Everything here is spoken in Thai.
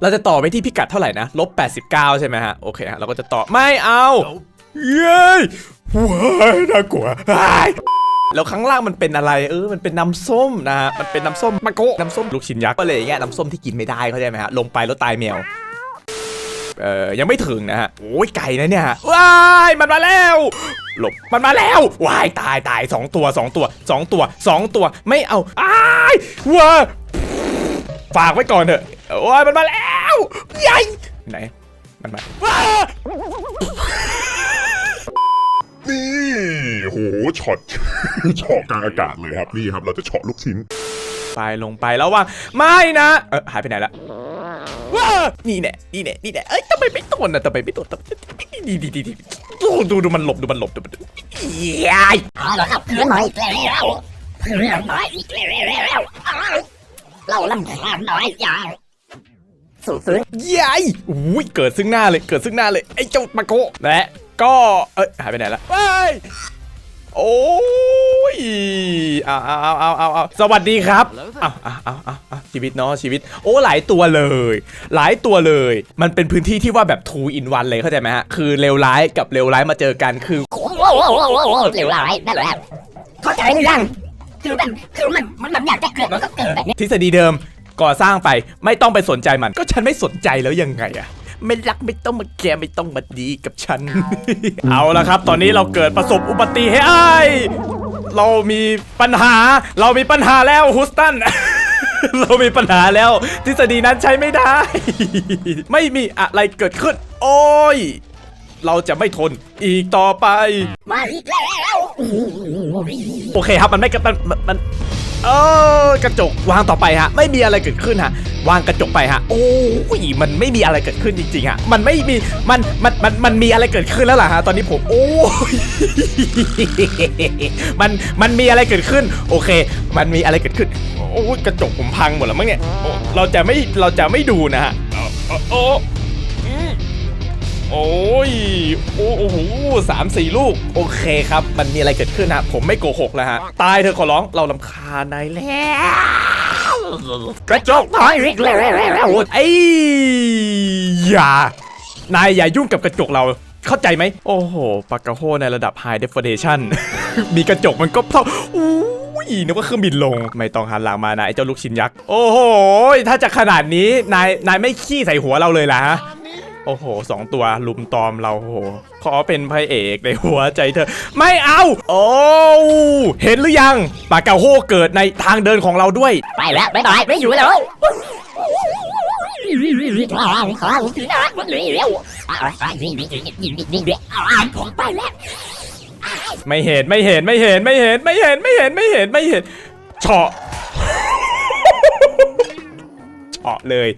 เราจะต่อไปที่พิกัดเท่าไหร่นะลบ89 ใช่ไหมฮะ โอเคฮะ เราก็จะต่อไม่เอา เย้ยว้ายน่ากลัวว้แล้วข้างล่างมันเป็นอะไร เออ มันเป็นน้ำส้มนะฮะ มันเป็นน้ำส้มมะโกะน้ำส้มลูกชิ้นยักษ์ก็เลยอย่างเงี้ย น้ำส้มที่กินไม่ได้เข้าใจไหมฮะ ลงไปแล้วตายแมว เอ่อ ยังไม่ถึงนะฮะ โอ้ยไก่นะเนี่ยฮะว้าย มันมาแล้ว หลบ มันมาแล้ว ว้าย ตายตายสองตัวสองตัวสองตัวสองตัว ไม่เอาอ้ายว้าฝากไว้ก่อนเถอะโอ้ยมันมาแล้ว ใหญ่ไหน มันมาว้านี่โหช็อตเฉาะกลางอากาศเลยครับนี่ครับ เราจะเฉาะลูกชิ้น ไปลงไปแล้วว่างไม่นะ เออหายไปไหนละว้านี่แน่นี่แน่นี่แน่เอ้ยทำไมไม่โดนนะทำไมไม่โดนทำไมดีดีดีดีดูดูดูมันหลบดูมันหลบดูมันยายเอาละครับเพื่อนหน่อยอีกแล้วเพื่อนหน่อยอีกแล้วเราลำคาญน้อยอย่างสู้ฟื้นยายอุ้ยเกิดซึ่งหน้าเลยเกิดซึ่งหน้าเลยไอ้เจ้ามาโกะและก็เอ้ยหายไปไหนละว้ายโอ้ยเอาเอาเอาเอาเอาเอาสวัสดีครับเอาเอาเอาเอาเอาชีวิตเนาะชีวิต โอ้หลายตัวเลย หลายตัวเลย มันเป็นพื้นที่ที่ว่าแบบ two in one เลยเข้าใจไหมฮะ คือเลวร้ายกับเลวร้ายมาเจอกันคือโอ้โหเร็วร้ายนั่นแหละเข้าใจหรือยังคือมันคือมันมันแบบอยากจะเกิดมันก็เกิดแบบนี้ทฤษฎีเดิม ก่อสร้างไปไม่ต้องไปสนใจมัน ก็ฉันไม่สนใจแล้วยังไงอะไม่รักไม่ต้องมาแกไม่ต้องมาดีกับฉัน เอาละครับ ตอนนี้เราเกิดประสบอุบัติเหตุเอ้ยเรามีปัญหา เรามีปัญหาแล้วฮุสตันเรามีปัญหาแล้ว ทฤษฎีนั้นใช้ไม่ได้ ไม่มีอะไรเกิดขึ้น โอ้ย เราจะไม่ทนอีกต่อไป มาอีกแล้ว โอเคครับมันไม่กระมันมันมันเออกระจกวางต่อไปฮะ ไม่มีอะไรเกิดขึ้นฮะ วางกระจกไปฮะ โอ้ยมันไม่มีอะไรเกิดขึ้นจริงๆฮะ มันไม่มีมันมันมันมันมีอะไรเกิดขึ้นแล้วล่ะฮะตอนนี้ผมโอ้ยมันมันมีอะไรเกิดขึ้น โอเค มันมีอะไรเกิดขึ้นโอ้ยกระจกผมพังหมดแล้วมั้งเนี่ยโอ้เราจะไม่เราจะไม่ดูนะฮะโอ้ โอ้ย โอ้โหสามสี่ลูก โอเคครับ มันมีอะไรเกิดขึ้นฮะ ผมไม่โกหกแล้วฮะ ตายเธอขอร้อง เราลำคาญนายแล้วกระจกถอยอีกแล้วไอ้อย่านายอย่ายุ่งกับกระจกเราเข้าใจไหม โอ้โห ปากกาโฮในระดับ High Definition มีกระจกมันก็เท่าอู้ยนึกว่าเครื่องบินลง ไม่ต้องหันหลังมานะไอ้เจ้าลูกชิ้นยักษ์ โอ้โห ถ้าจะขนาดนี้ นาย นายไม่ขี้ใส่หัวเราเลยล่ะฮะ โอ้โหสองตัวลุมตอมเราโอ้โหขอเป็นพระเอกในหัวใจเธอ ไม่เอา โอ้เห็นหรือยังปากกาโฮเกิดในทางเดินของเราด้วย ไปแล้วบ๊ายบายไม่อยู่แล้วขอขอถือนะมันเร็วยิงยิงยิงยิงยิงยิงด้วผมไปแล้วไม่เห็นไม่เห็นไม่เห็นไม่เห็นไม่เห็นไม่เห็นไม่เห็นไม่เห็นเฉาะเฉาะเลย